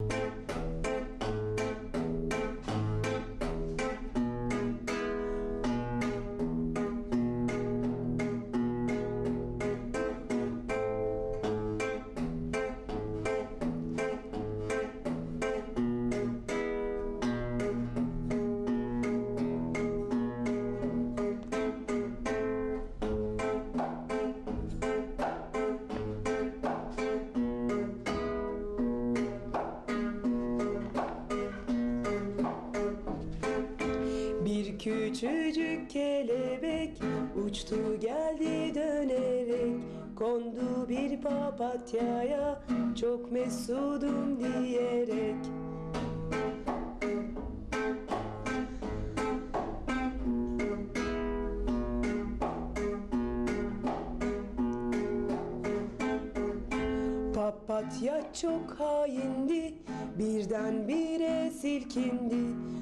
you Bir küçücük kelebek uçtu geldi dönerek. Kondu bir papatyaya çok mesudum diyerek Papatya çok haindi birden bire silkindi.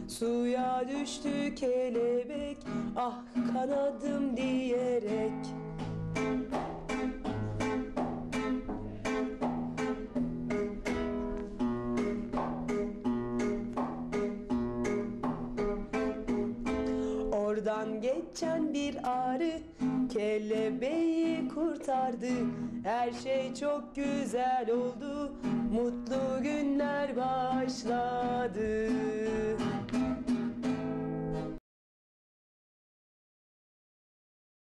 Suya düştü kelebek ah kanadım diyerek Oradan geçen bir arı kelebeği kurtardı. Her şey çok güzel oldu. Mutlu günler başladı.